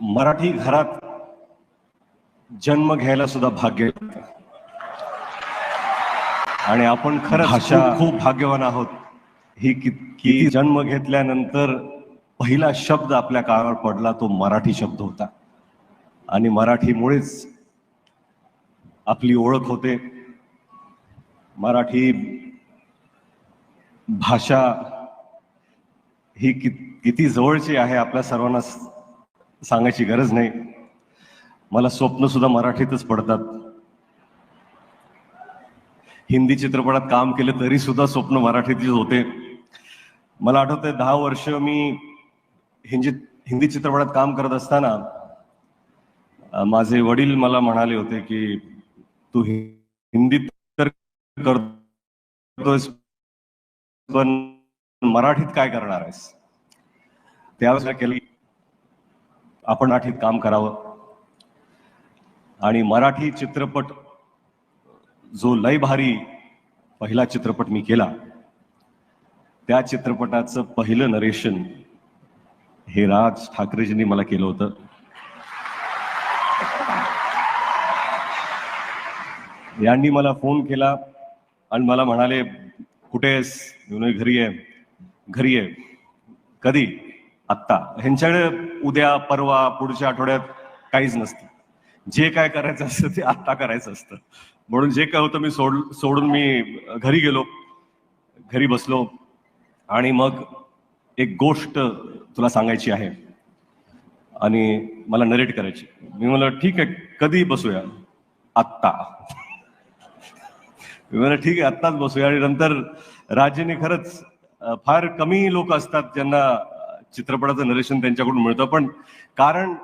मराठी घरात जन्म घ्यायला सुद्धा भाग्य. आणि आपण खरंच भाषा- खूप भाग्यवान आहोत. ही कि- की जन्म घेतल्यानंतर पहिला शब्द आपल्या कानावर पडला तो मराठी शब्द होता. आणि मराठीमुळेच आपली ओळख होते. मराठी भाषा ही कि किती जवळची आहे आपल्या सर्वांना सांगायची गरज नाही. मला स्वप्न सुद्धा मराठीतच पडतात. हिंदी चित्रपटात काम केलं तरी सुद्धा स्वप्न मराठीतच होते. मला आठवतंय दहा वर्ष मी हिंदी हिंदी चित्रपटात काम करत असताना माझे वडील मला म्हणाले होते की तू हिंदीत तर करतोयस पण मराठीत काय करणार आहेस? त्यावेळेस काय केलं आपण मराठीत काम करावं. आणि मराठी चित्रपट जो लय भारी पहिला चित्रपट मी केला त्या चित्रपटाचं पहिलं नरेशन हे राज ठाकरेजींनी मला केलं होतं. यांनी मला फोन केला आणि मला म्हणाले कुठे आहेस घरी आहे घरी आहे कधी? आत्ता. ह्यांच्याकडे उद्या परवा पुढच्या आठवड्यात काहीच नसतं. जे काय करायचं असतं ते आत्ता करायचं असतं. म्हणून जे काय होतं मी सोड सोडून मी घरी गेलो. घरी बसलो. आणि मग एक गोष्ट तुला सांगायची आहे. आणि मला नरेट करायची. मी म्हणलं ठीक आहे कधी बसूया? आत्ता. मी म्हणलं ठीक आहे आत्ताच बसूया. आणि नंतर राजेने खरंच फार कमी लोक असतात ज्यांना चित्रपटाचं नरेशन त्यांच्याकडून मिळतं. पण कारण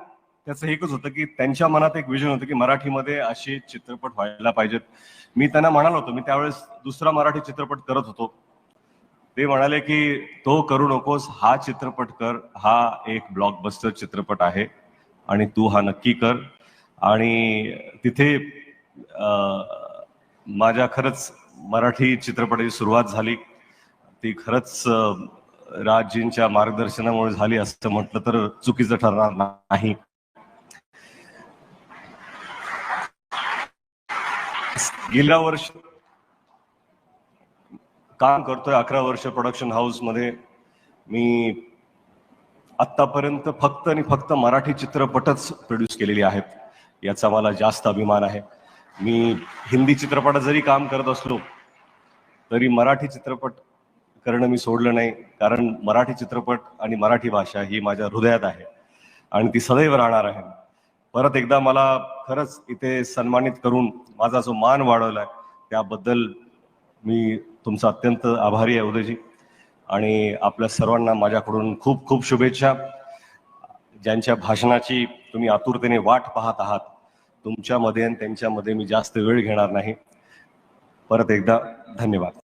त्याचं एकच होतं की त्यांच्या मनात एक विजन होतं की मराठीमध्ये असे चित्रपट व्हायला पाहिजेत. मी त्यांना म्हणालो होतो मी त्यावेळेस दुसरा मराठी चित्रपट करत होतो. ते म्हणाले की तो करू नकोस हा चित्रपट कर हा एक ब्लॉकबस्टर चित्रपट आहे आणि तू हा नक्की कर. आणि तिथे माझ्या खरंच मराठी चित्रपटाची सुरुवात झाली. ती खरंच राजजींच्या मार्गदर्शनामुळे झाली असं म्हटलं तर चुकीचं ठरणार नाही. गेल्या वर्ष काम करतोय अकरा वर्ष प्रोडक्शन हाऊसमध्ये. मी आतापर्यंत फक्त आणि फक्त मराठी चित्रपटच प्रोड्यूस केलेले आहेत. याचा मला जास्त अभिमान आहे. मी हिंदी चित्रपटात जरी काम करत असलो तरी मराठी चित्रपट करणं मी सोडलं नाही कारण मराठी चित्रपट आणि मराठी भाषा ही माझ्या हृदयात आहे आणि ती सदैव राहणार आहे. परत एकदा मला खरंच इथे सन्मानित करून माझा जो मान वाढवला आहे त्याबद्दल मी तुमचा अत्यंत आभारी आहे उदयजी. आणि आपल्या सर्वांना माझ्याकडून खूप खूप शुभेच्छा. ज्यांच्या भाषणाची तुम्ही आतुरतेने वाट पाहत आहात तुमच्यामध्ये आणि त्यांच्यामध्ये मी जास्त वेळ घेणार नाही. परत एकदा धन्यवाद.